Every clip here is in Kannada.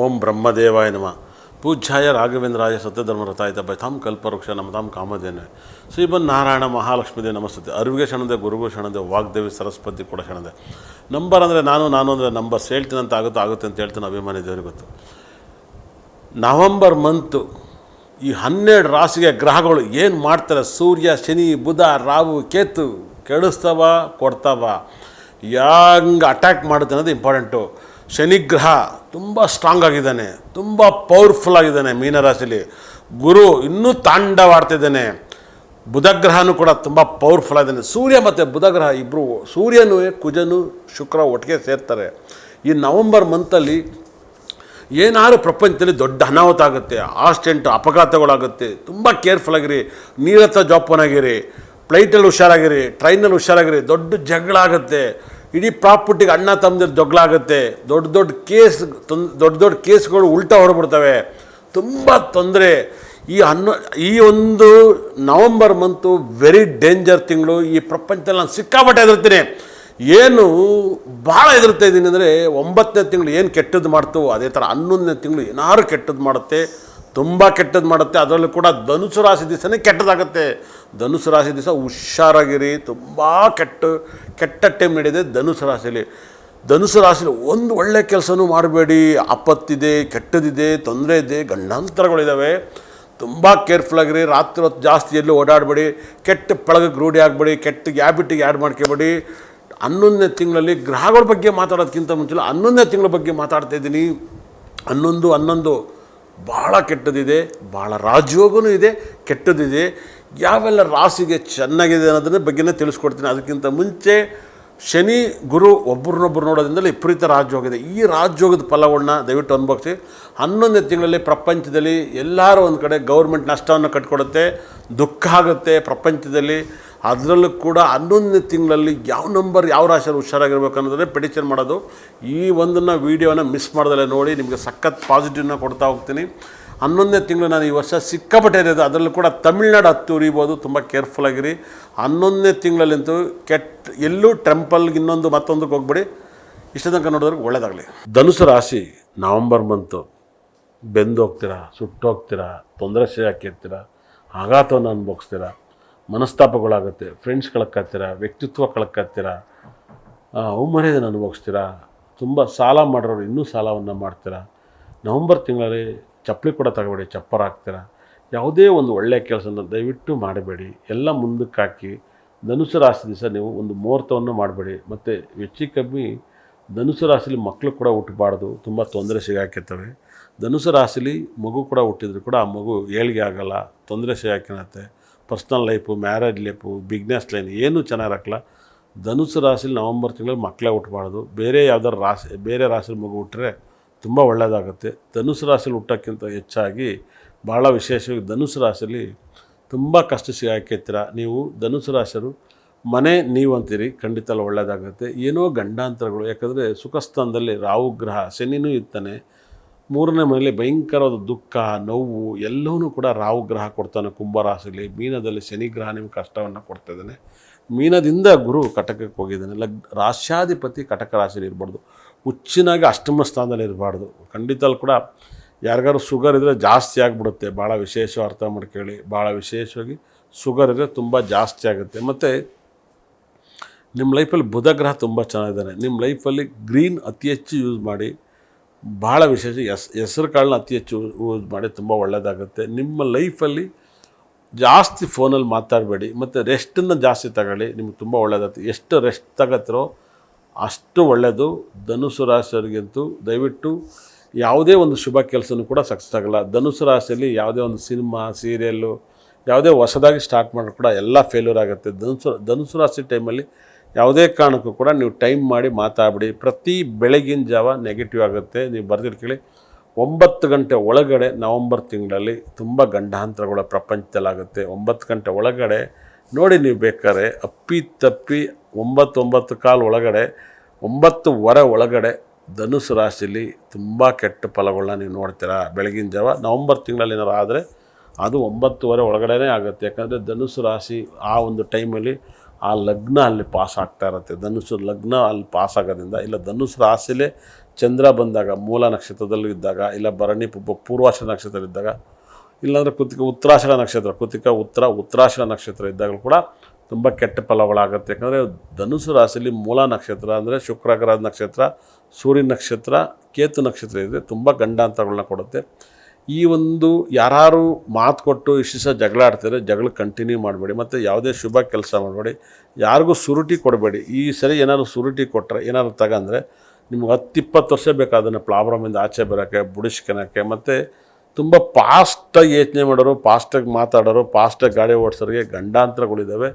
ಓಂ ಬ್ರಹ್ಮದೇವಾಯ ನಮ. ಪೂಜ್ಯಾಯ ರಾಘವೇಂದ್ರಾಯ ಸತ್ಯಧರ್ಮರತಾಯಿತ ತಮ್ ಕಲ್ಪವೃಕ್ಷ ನಮತಾಂ ಕಾಮಧೇನೆ ಶ್ರೀಮನ್ ನಾರಾಯಣ ಮಹಾಲಕ್ಷ್ಮೀದೇವಿ ನಮಸ್ತೆ. ಅರಿವಿಗೆ ಶರಣದೆ ಗುರುಗು ಶರಣದೆ, ವಾಗ್ದೇವಿ ಸರಸ್ವತಿ ಕೂಡ ಕ್ಷಣದೆ ನಂಬರ್ ಅಂದರೆ ನಾನು ನಾನು ಅಂದರೆ ನಂಬರ್ಸ್ ಹೇಳ್ತೀನಂತ ಆಗುತ್ತೋ, ಆಗುತ್ತೆ ಅಂತ ಹೇಳ್ತೀನಿ, ಅಭಿಮಾನಿ ದೇವರಿಗೆ ಗೊತ್ತು. ನವಂಬರ್ ಮಂತು ಈ ಹನ್ನೆರಡು ರಾಶಿಗೆ ಗ್ರಹಗಳು ಏನು ಮಾಡ್ತಾರೆ? ಸೂರ್ಯ, ಶನಿ, ಬುಧ, ರಾಹು, ಕೇತು, ಕೆಡಿಸ್ತವ, ಕೊಡ್ತವ. ಹೆಂಗೆ ಅಟ್ಯಾಕ್ ಮಾಡುತ್ತೆ ಅನ್ನೋದು ಇಂಪಾರ್ಟೆಂಟು ಶನಿಗ್ರಹ ತುಂಬ ಸ್ಟ್ರಾಂಗ್ ಆಗಿದ್ದಾನೆ, ತುಂಬ ಪವರ್ಫುಲ್ ಆಗಿದ್ದಾನೆ ಮೀನರಾಶಿಲಿ. ಗುರು ಇನ್ನೂ ತಾಂಡವಾಡ್ತಿದ್ದಾನೆ. ಬುಧಗ್ರಹನೂ ಕೂಡ ತುಂಬ ಪವರ್ಫುಲ್ ಆಗಿದ್ದಾನೆ. ಸೂರ್ಯ ಮತ್ತು ಬುಧಗ್ರಹ ಇಬ್ಬರು ಸೂರ್ಯನೂ, ಕುಜನು, ಶುಕ್ರ ಒಟ್ಟಿಗೆ ಸೇರ್ತಾರೆ. ಈ ನವಂಬರ್ ಮಂತಲ್ಲಿ ಏನಾದರೂ ಪ್ರಪಂಚದಲ್ಲಿ ದೊಡ್ಡ ಅನಾಹುತ ಆಗುತ್ತೆ ಆಕ್ಸಿಡೆಂಟ್ ಅಪಘಾತಗಳಾಗುತ್ತೆ, ತುಂಬ ಕೇರ್ಫುಲ್ ಆಗಿರಿ ನೀರತ್ತ ಜೋಪಾನಾಗಿರಿ ಫ್ಲೈಟಲ್ಲಿ ಹುಷಾರಾಗಿರಿ ಟ್ರೈನಲ್ಲಿ ಹುಷಾರಾಗಿರಿ, ದೊಡ್ಡ ಜಗಳ ಆಗುತ್ತೆ. ಇಡೀ ಪ್ರಾಪರ್ಟಿಗೆ ಅಣ್ಣ ತಮ್ಮದಿರ ಜಗಳ ಆಗುತ್ತೆ. ದೊಡ್ಡ ದೊಡ್ಡ ಕೇಸ್ ತೊಂದ್ ದೊಡ್ಡ ದೊಡ್ಡ ಕೇಸ್ಗಳು ಉಲ್ಟಾ ಹೊರಬಿಡ್ತವೆ. ತುಂಬ ತೊಂದರೆ. ಈ ಹನ್ನೊ, ಈ ಒಂದು ನವಂಬರ್ ಮಂತು ವೆರಿ ಡೇಂಜರ್ ತಿಂಗಳು ಈ ಪ್ರಪಂಚದಲ್ಲಿ ನಾನು ಸಿಕ್ಕಾಪಟ್ಟೆ ಹೆದರ್ತೀನಿ ಏನು ಭಾಳ ಹೆದರ್ತಾ ಇದ್ದೀನಿ ಅಂದರೆ ಒಂಬತ್ತನೇ ತಿಂಗಳು ಏನು ಕೆಟ್ಟದ್ದು ಮಾಡ್ತು, ಅದೇ ಥರ ಹನ್ನೊಂದನೇ ತಿಂಗಳು ಏನಾದ್ರು ಕೆಟ್ಟದ್ದು ಮಾಡುತ್ತೆ. ತುಂಬ ಕೆಟ್ಟದ್ದು ಮಾಡುತ್ತೆ. ಅದರಲ್ಲೂ ಕೂಡ ಧನುಸು ರಾಶಿ ದಿವಸನೇ ಕೆಟ್ಟದಾಗುತ್ತೆ. ಧನುಸು ರಾಶಿ ದಿವಸ ಹುಷಾರಾಗಿರಿ. ತುಂಬ ಕೆಟ್ಟ ಕೆಟ್ಟ ಟೈಮ್ ನಡೆಯಿದೆ ಧನುಸು ರಾಶಿಯಲ್ಲಿ ಧನುಸು ರಾಶಿಲಿ ಒಂದು ಒಳ್ಳೆ ಕೆಲಸನೂ ಮಾಡಬೇಡಿ. ಆಪತ್ತಿದೆ, ಕೆಟ್ಟದಿದೆ, ತೊಂದರೆ ಇದೆ ಗಂಡಾಂತರಗಳಿದ್ದಾವೆ ತುಂಬ ಕೇರ್ಫುಲ್ ಆಗಿರಿ ರಾತ್ರಿ ಹೊತ್ತು ಜಾಸ್ತಿ ಎಲ್ಲೂ ಓಡಾಡಬೇಡಿ. ಕೆಟ್ಟ ಪಳಗಕ್ಕೆ ರೂಢಿ ಆಗಬೇಡಿ. ಕೆಟ್ಟ ಹ್ಯಾಬಿಟಿಗೆ ಆ್ಯಡ್ ಮಾಡ್ಕೋಬೇಡಿ. ಹನ್ನೊಂದನೇ ತಿಂಗಳಲ್ಲಿ ಗ್ರಹಗಳ ಬಗ್ಗೆ ಮಾತಾಡೋದಕ್ಕಿಂತ ಮುಂಚೆ ಹನ್ನೊಂದನೇ ತಿಂಗಳ ಬಗ್ಗೆ ಮಾತಾಡ್ತಾ ಇದ್ದೀನಿ. ಹನ್ನೊಂದು ಹನ್ನೊಂದು. ಭಾಳ ಕೆಟ್ಟದಿದೆ ಭಾಳ ರಾಜಯೋಗನೂ ಇದೆ, ಕೆಟ್ಟದಿದೆ. ಯಾವೆಲ್ಲ ರಾಸಿಗೆ ಚೆನ್ನಾಗಿದೆ ಅನ್ನೋದನ್ನ ಬಗ್ಗೆನೇ ತಿಳಿಸ್ಕೊಡ್ತೀನಿ. ಅದಕ್ಕಿಂತ ಮುಂಚೆ ಶನಿ, ಗುರು ಒಬ್ಬರನ್ನೊಬ್ಬರು ನೋಡೋದ್ರಿಂದಲೇ ವಿಪರೀತ ರಾಜಯೋಗ ಈ ರಾಜಯೋಗದ ಫಲವನ್ನು ದಯವಿಟ್ಟು ಅನುಭವಿಸಿ. ಹನ್ನೊಂದನೇ ತಿಂಗಳಲ್ಲಿ ಪ್ರಪಂಚದಲ್ಲಿ ಎಲ್ಲರೂ ಒಂದು ಕಡೆ ಗೌರ್ಮೆಂಟ್ ನಷ್ಟವನ್ನು ಕಟ್ಕೊಡುತ್ತೆ, ದುಃಖ ಆಗುತ್ತೆ ಪ್ರಪಂಚದಲ್ಲಿ. ಅದರಲ್ಲೂ ಕೂಡ ಹನ್ನೊಂದನೇ ತಿಂಗಳಲ್ಲಿ ಯಾವ ನಂಬರ್ ಯಾವ ರಾಶಿಯಲ್ಲಿ ಹುಷಾರಾಗಿರ್ಬೇಕು ಅನ್ನೋದನ್ನೇ ಪ್ರಿಡಿಕ್ಷನ್ ಮಾಡೋದು. ಈ ಒಂದನ್ನು ವೀಡಿಯೋನ ಮಿಸ್ ಮಾಡ್ದಲ್ಲೇ ನೋಡಿ ನಿಮಗೆ ಸಖತ್ ಪಾಸಿಟಿವ್ನ ಕೊಡ್ತಾ ಹೋಗ್ತೀನಿ. ಹನ್ನೊಂದನೇ ತಿಂಗಳು ನಾನು ಈ ವರ್ಷ ಸಿಕ್ಕಾಪಟ್ಟೆ ಇರೋದು ಅದರಲ್ಲೂ ಕೂಡ ತಮಿಳ್ನಾಡು ಹತ್ತು ಉರಿಬೋದು. ತುಂಬ ಕೇರ್ಫುಲ್ ಆಗಿರಿ. ಹನ್ನೊಂದನೇ ತಿಂಗಳಲ್ಲಂತೂ ಕೆಟ್ಟ ಎಲ್ಲೂ ಟೆಂಪಲ್ಗೆ ಇನ್ನೊಂದು ಮತ್ತೊಂದಕ್ಕೆ ಹೋಗ್ಬೇಡಿ. ಇಷ್ಟ ತನಕ ನೋಡಿದ್ರೆ ಒಳ್ಳೇದಾಗಲಿ. ಧನುಸು ರಾಶಿ, ನವಂಬರ್ ಮಂತು ಬೆಂದು ಹೋಗ್ತೀರಾ, ಸುಟ್ಟು ಹೋಗ್ತೀರಾ, ತೊಂದರೆ ಹಾಕಿರ್ತೀರಾ ಆಘಾತವನ್ನು ಅನುಭವಿಸ್ತೀರ? ಮನಸ್ತಾಪಗಳಾಗುತ್ತೆ ಫ್ರೆಂಡ್ಸ್ ಕಳ್ಕತ್ತೀರ ವ್ಯಕ್ತಿತ್ವ ಕಳ್ಕತ್ತೀರ ಅವಮರ್ಯಾದೆನ ಅನುಭವಿಸ್ತೀರಾ? ತುಂಬ ಸಾಲ ಮಾಡಿರೋರು ಇನ್ನೂ ಸಾಲವನ್ನು ಮಾಡ್ತೀರಾ? ನವಂಬರ್ ತಿಂಗಳಲ್ಲಿ ಚಪ್ಪಲಿ ಕೂಡ ತಗೋಬೇಡಿ, ಚಪ್ಪರ ಹಾಕ್ತೀರ? ಯಾವುದೇ ಒಂದು ಒಳ್ಳೆಯ ಕೆಲಸನ ದಯವಿಟ್ಟು ಮಾಡಬೇಡಿ. ಎಲ್ಲ ಮುಂದಕ್ಕೆ ಹಾಕಿ, ಧನುಸು ರಾಶಿ ದಿವಸ ನೀವು ಒಂದು ಮುಹೂರ್ತವನ್ನು ಮಾಡಬೇಡಿ. ಮತ್ತು ಹೆಚ್ಚು ಕಮ್ಮಿ ಧನುಸು ರಾಶಿಲಿ ಮಕ್ಕಳು ಕೂಡ ಹುಟ್ಟಬಾರ್ದು, ತುಂಬ ತೊಂದರೆ ಸಿಗಾಕಿರ್ತವೆ. ಧನುಸು ರಾಶಿಲಿ ಮಗು ಕೂಡ ಹುಟ್ಟಿದ್ರು ಕೂಡ ಆ ಮಗು ಏಳಿಗೆ ಆಗಲ್ಲ, ತೊಂದರೆ ಸಿಗಾಕಿನತ್ತೆ personal life, marriage life, business line ಏನೂ ಚೆನ್ನಾಗಿರಕ್ಕಲ್ಲ ಧನುಸು ರಾಶಿಲಿ ನವಂಬರ್ ತಿಂಗಳಲ್ಲಿ ಮಕ್ಕಳೇ ಹುಟ್ಟಬಾರ್ದು ಬೇರೆ ಯಾವ್ದಾರು ರಾಶಿ, ಬೇರೆ ರಾಶಿಲಿ ಮಗು ಹುಟ್ಟರೆ ತುಂಬ ಒಳ್ಳೆಯದಾಗುತ್ತೆ ಧನುಸು ರಾಶಿಲಿ ಹುಟ್ಟೋಕ್ಕಿಂತ ಹೆಚ್ಚಾಗಿ ಭಾಳ ವಿಶೇಷವಾಗಿ ಧನುಸು ರಾಶಿಲಿ ತುಂಬ ಕಷ್ಟ ಸಿಗಾಕಿರ್ತೀರ ನೀವು ಧನುಸು ರಾಶಿಯರು, ಮನೆ ನೀವು ಅಂತೀರಿ, ಖಂಡಿತ ಒಳ್ಳೆಯದಾಗುತ್ತೆ ಏನೋ ಗಂಡಾಂತರಗಳು, ಯಾಕಂದರೆ ಸುಖಸ್ಥಾನದಲ್ಲಿ ರಾಹು, ಗ್ರಹ, ಶನಿನೂ ಇರ್ತಾನೆ. ಮೂರನೇ ಮನೆಯಲ್ಲಿ ಭಯಂಕರವಾದ ದುಃಖ, ನೋವು ಎಲ್ಲವೂ ಕೂಡ ರಾಹು ಗ್ರಹ ಕೊಡ್ತಾನೆ, ಕುಂಭರಾಶಿಲಿ. ಮೀನದಲ್ಲಿ ಶನಿ ಗ್ರಹ ನಿಮ್ಗೆ ಕಷ್ಟವನ್ನು ಕೊಡ್ತಾಯಿದ್ದಾನೆ ಮೀನದಿಂದ ಗುರು ಕಟಕಕ್ಕೆ ಹೋಗಿದ್ದಾನೆ. ಲಗ್ ರಾಶ್ಯಾಧಿಪತಿ ಕಟಕ ರಾಶಿಲಿ ಇರಬಾರ್ದು. ಹುಚ್ಚಿನಾಗಿ ಅಷ್ಟಮ ಸ್ಥಾನದಲ್ಲಿ ಇರಬಾರ್ದು. ಖಂಡಿತಲ್ಲಿ ಕೂಡ ಯಾರಿಗಾರು ಶುಗರ್ ಇದ್ದರೆ ಜಾಸ್ತಿ ಆಗಿಬಿಡುತ್ತೆ. ಭಾಳ ವಿಶೇಷ ಅರ್ಥ ಮಾಡ್ಕೊಳ್ಳಿ. ಭಾಳ ವಿಶೇಷವಾಗಿ ಶುಗರ್ ಇದ್ದರೆ ತುಂಬ ಜಾಸ್ತಿ ಆಗುತ್ತೆ. ಮತ್ತು ನಿಮ್ಮ ಲೈಫಲ್ಲಿ ಬುಧ ಗ್ರಹ ತುಂಬ ಚೆನ್ನಾಗಿದ್ದಾನೆ. ನಿಮ್ಮ ಲೈಫಲ್ಲಿ ಗ್ರೀನ್ ಅತಿ ಹೆಚ್ಚು ಯೂಸ್ ಮಾಡಿ ಭಾಳ ವಿಶೇಷ. ಎಸ್, ಹೆಸ್ರು ಕಾಳನ್ನ ಅತಿ ಹೆಚ್ಚು ಯೂಸ್ ಮಾಡಿ ತುಂಬ ಒಳ್ಳೆಯದಾಗುತ್ತೆ ನಿಮ್ಮ ಲೈಫಲ್ಲಿ ಜಾಸ್ತಿ ಫೋನಲ್ಲಿ ಮಾತಾಡಬೇಡಿ, ಮತ್ತು ರೆಸ್ಟನ್ನು ಜಾಸ್ತಿ ತಗೊಳ್ಳಿ, ನಿಮ್ಗೆ ತುಂಬ ಒಳ್ಳೆಯದಾಗುತ್ತೆ ಎಷ್ಟು ರೆಸ್ಟ್ ತಗತ್ತಿರೋ ಅಷ್ಟು ಒಳ್ಳೆಯದು ಧನುಸು ರಾಶಿಯವರಿಗಂತೂ ದಯವಿಟ್ಟು ಯಾವುದೇ ಒಂದು ಶುಭ ಕೆಲಸನೂ ಕೂಡ ಸಕ್ಸಸ್ ಆಗಲ್ಲ. ಧನುಸು ರಾಶಿಯಲ್ಲಿ ಯಾವುದೇ ಒಂದು ಸಿನಿಮಾ, ಸೀರಿಯಲ್ಲು, ಯಾವುದೇ ಹೊಸದಾಗಿ ಸ್ಟಾರ್ಟ್ ಮಾಡೋದು ಕೂಡ ಎಲ್ಲ ಫೇಲ್ಯೂರ್ ಆಗುತ್ತೆ. ಧನುಸು ಧನುಸು ರಾಶಿ ಟೈಮಲ್ಲಿ ಯಾವುದೇ ಕಾರಣಕ್ಕೂ ಕೂಡ ನೀವು ಟೈಮ್ ಮಾಡಿ ಮಾತಾಡ್ಬಿಡಿ. ಪ್ರತಿ ಬೆಳಗಿನ ಜಾವ ನೆಗೆಟಿವ್ ಆಗುತ್ತೆ. ನೀವು ಬರ್ದಿರ್ಕೊಳ್ಳಿ ಒಂಬತ್ತು ಗಂಟೆ ಒಳಗಡೆ ನವಂಬರ್ ತಿಂಗಳಲ್ಲಿ ತುಂಬ ಗಂಡಾಂತರಗಳ ಪ್ರಪಂಚದಲ್ಲಾಗುತ್ತೆ. ಒಂಬತ್ತು ಗಂಟೆ ಒಳಗಡೆ ನೋಡಿ ನೀವು ಬೇಕಾದ್ರೆ ಅಪ್ಪಿ ತಪ್ಪಿ ಒಂಬತ್ತೊಂಬತ್ತು ಒಂಬತ್ತು ಕಾಲು ಒಳಗಡೆ ಒಂಬತ್ತುವರೆ ಒಳಗಡೆ ಧನುಸು ರಾಶಿಯಲ್ಲಿ ತುಂಬ ಕೆಟ್ಟ ಫಲಗಳನ್ನ ನೀವು ನೋಡ್ತೀರಾ. ಬೆಳಗಿನ ಜಾವ ನವಂಬರ್ ತಿಂಗಳಲ್ಲಿ ಏನಾರು ಆದರೆ ಅದು ಒಂಬತ್ತುವರೆ ಒಳಗಡೆನೇ ಆಗುತ್ತೆ. ಯಾಕಂದರೆ ಧನುಸು ರಾಶಿ ಆ ಒಂದು ಟೈಮಲ್ಲಿ ಆ ಲಗ್ನ ಅಲ್ಲಿ ಪಾಸ್ ಆಗ್ತಾ ಇರುತ್ತೆ. ಧನುಸು ಲಗ್ನ ಅಲ್ಲಿ ಪಾಸ್ ಆಗೋದ್ರಿಂದ, ಇಲ್ಲ ಧನುಸು ರಾಶಿಲೇ ಚಂದ್ರ ಬಂದಾಗ, ಮೂಲ ನಕ್ಷತ್ರದಲ್ಲೂ ಇದ್ದಾಗ, ಇಲ್ಲ ಭರಣಿ ಪೂರ್ವಾಷ ನಕ್ಷತ್ರದಲ್ಲಿದ್ದಾಗ ಇಲ್ಲಾಂದರೆ ಕೃತಿಕ ಉತ್ತರಾಶನ ನಕ್ಷತ್ರ, ಕೃತಿಕ ಉತ್ತರ ಉತ್ತರಾಶನ ನಕ್ಷತ್ರ ಇದ್ದಾಗಲೂ ಕೂಡ ತುಂಬ ಕೆಟ್ಟ ಫಲಗಳಾಗುತ್ತೆ. ಯಾಕಂದರೆ ಧನುಸು ರಾಶಿಯಲ್ಲಿ ಮೂಲ ನಕ್ಷತ್ರ ಅಂದರೆ ಶುಕ್ರಗ್ರಹದ ನಕ್ಷತ್ರ, ಸೂರ್ಯ ನಕ್ಷತ್ರ, ಕೇತು ನಕ್ಷತ್ರ ಇದೆ ತುಂಬ ಗಂಡಾಂತರಗಳನ್ನ ಕೊಡುತ್ತೆ. ಈ ಒಂದು ಯಾರು ಮಾತು ಕೊಟ್ಟು ಇಷ್ಟು ದಿವಸ ಜಗಳ ಆಡ್ತಾರೆ ಜಗಳ ಕಂಟಿನ್ಯೂ ಮಾಡಬೇಡಿ, ಮತ್ತು ಯಾವುದೇ ಶುಭ ಕೆಲಸ ಮಾಡಬೇಡಿ, ಯಾರಿಗೂ ಸುರುಟಿ ಕೊಡಬೇಡಿ. ಈ ಸರಿ ಏನಾದ್ರು ಸುರುಟಿ ಕೊಟ್ಟರೆ ಏನಾದ್ರು ತಗಂದರೆ ನಿಮ್ಗೆ ಹತ್ತಿಪ್ಪತ್ತು ವರ್ಷ ಬೇಕು ಅದನ್ನು ಪ್ರಾಬ್ಲಮಿಂದ ಆಚೆ ಬರೋಕ್ಕೆ ಬುಡಿಸ್ಕೊಳಕ್ಕೆ ಮತ್ತು ತುಂಬ ಪಾಸ್ಟಾಗಿ ಯೋಚನೆ ಮಾಡೋರು ಪಾಸ್ಟಾಗಿ ಮಾತಾಡೋರು ಪಾಸ್ಟಾಗಿ ಗಾಡಿ ಓಡಿಸೋರಿಗೆ ಗಂಡಾಂತರಗಳಿದ್ದಾವೆ.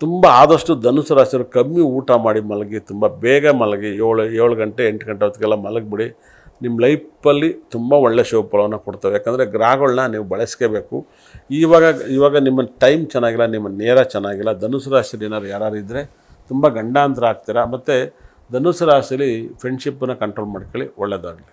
ತುಂಬ ಆದಷ್ಟು ಧನುಸು ರಾಶಿಯವರು ಕಮ್ಮಿ ಊಟ ಮಾಡಿ ಮಲಗಿ, ತುಂಬ ಬೇಗ ಮಲಗಿ, ಏಳು ಏಳು ಗಂಟೆ, ಎಂಟು ಗಂಟೆ ಹೊತ್ತಿಗೆಲ್ಲ ಮಲಗಿಬಿಡಿ. ನಿಮ್ಮ ಲೈಫಲ್ಲಿ ತುಂಬ ಒಳ್ಳೆ ಶುಭ ಫಲವನ್ನು ಕೊಡ್ತವೆ. ಯಾಕಂದರೆ ಗ್ರಹಗಳನ್ನ ನೀವು ಬಳಸ್ಕೋಬೇಕು. ಇವಾಗ ಇವಾಗ ನಿಮ್ಮ ಟೈಮ್ ಚೆನ್ನಾಗಿಲ್ಲ, ನಿಮ್ಮ ನೇರ ಚೆನ್ನಾಗಿಲ್ಲ. ಧನುಸು ರಾಶಿಯಲ್ಲಿ ಏನಾದ್ರು ಯಾರು ಇದ್ದರೆ ತುಂಬ ಗಂಡಾಂತರ ಆಗ್ತೀರಾ ಮತ್ತು ಧನುಸು ರಾಶಿಯಲ್ಲಿ ಫ್ರೆಂಡ್ಶಿಪ್ಪನ್ನು ಕಂಟ್ರೋಲ್ ಮಾಡ್ಕೊಳ್ಳಿ ಒಳ್ಳೆಯದಾಗಲಿ